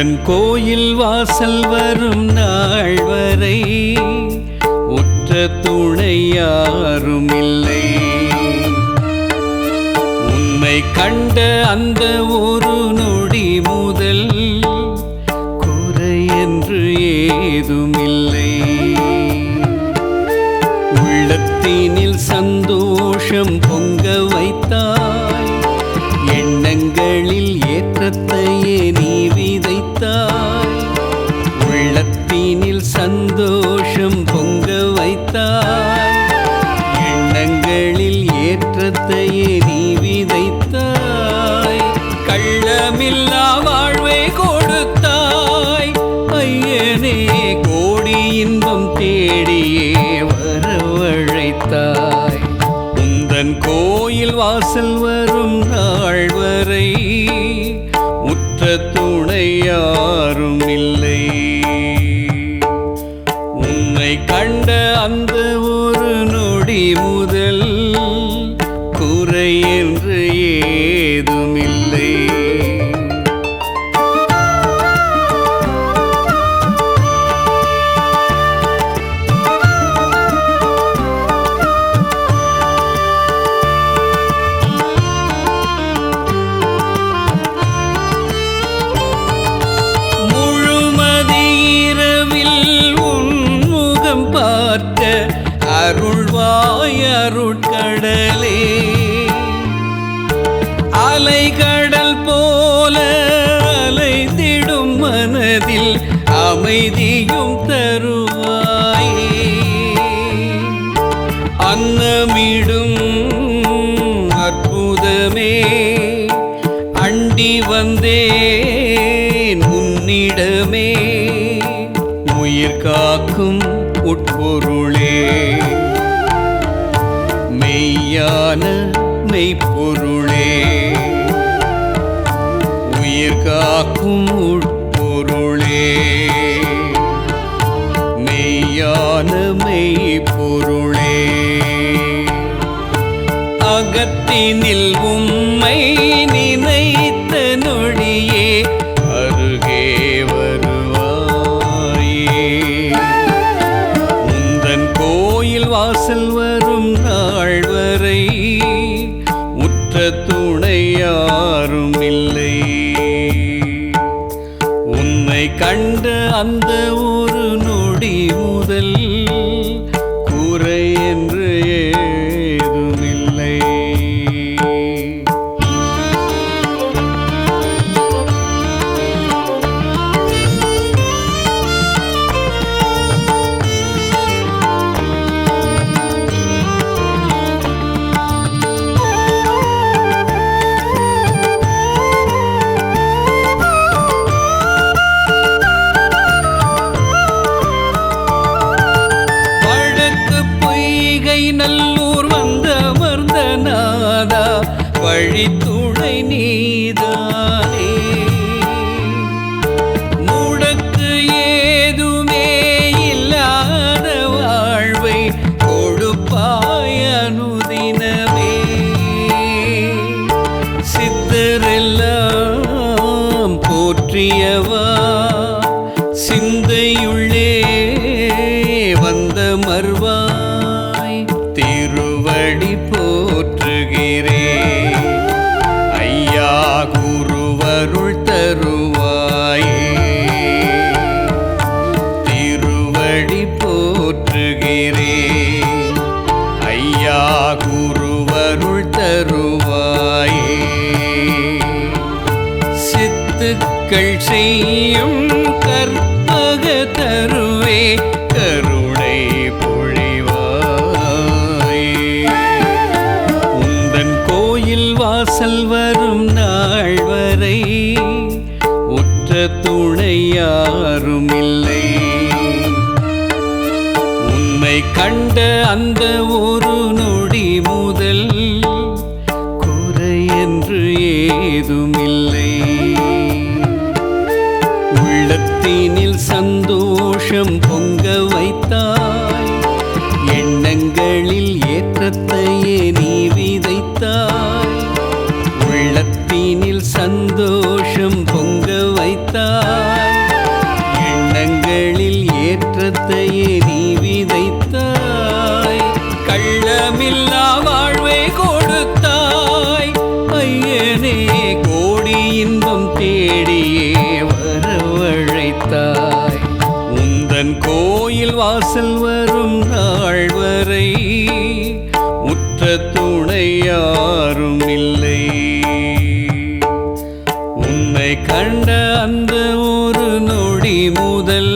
உந்தன் கோயில் வாசல் வரும் நாள் வரை உற்ற துணை யாரும் இல்லை. உன்னை கண்ட அந்த ஒரு நொடி முதல் குறை என்று ஏதுமில்லை. உள்ளத்தினில் சந்தோஷம் பொங்க உள்ளத்தினில் சந்தோஷம் பொங்க வைத்தாய். எண்ணங்களில் ஏற்றத்தையே நீ விதைத்தாய். கள்ளமில்லா வாழ்வை கொடுத்தாய். ஐயனே கோடி இன்பம் தேடியே வரவழைத்தாய். உந்தன் கோயில் வாசல் வரும் நாள் வரை உற்ற துணை மனதில் அமைதியும் தருவாய். அன்னமிடும் அற்புதமே அண்டி வந்தேன் உன்னிடமே. உயிர் காக்கும் உட்பொருளே. மெய்யான மெய்ப்பொருளே. உயிர் காக்கும் உட்பொருளே பொருளே. மெய்யான மெய் பொருளே அகத்தினில் உன்னை கண்ட அந்த ஒரு நொடி முதல். தோன்றியவா சிந்தையுள்ளே வந்த மர்வாய் திருவடி போற்றுகிறே. ஐயா குருவருள் தருவாய். திருவடி போற்றுகிறே. ஐயா குரு சித்துக்கள் செய்யும் கற்பக தருவே கருணை பொழிவாய். உந்தன் கோயில் வாசல் வரும் நாள் வரை உற்ற துணை யாரும் இல்லை. உன்னை கண்ட அந்த ஒரு நொடி முதல் குறை என்று ஏதுமில்லை. உள்ளத்தினில் சந்தோஷம் பொங்க வைத்தாய். எண்ணங்களில் ஏற்றத்தையே நீ விதைத்தாய். உள்ளத்தினில் சந்தோஷம் பொங்க வைத்தாய். எண்ணங்களில் ஏற்றத்தையே நீ விதைத்தாய். கள்ளமில்லா வாழ்வை கொடுத்தாய். ஐயனே கோடி உந்தன் கோயில் வாசல் வரும் நாள் வரை உற்ற துணை யாரும் இல்லை. உன்னை கண்ட அந்த ஒரு நொடி முதல்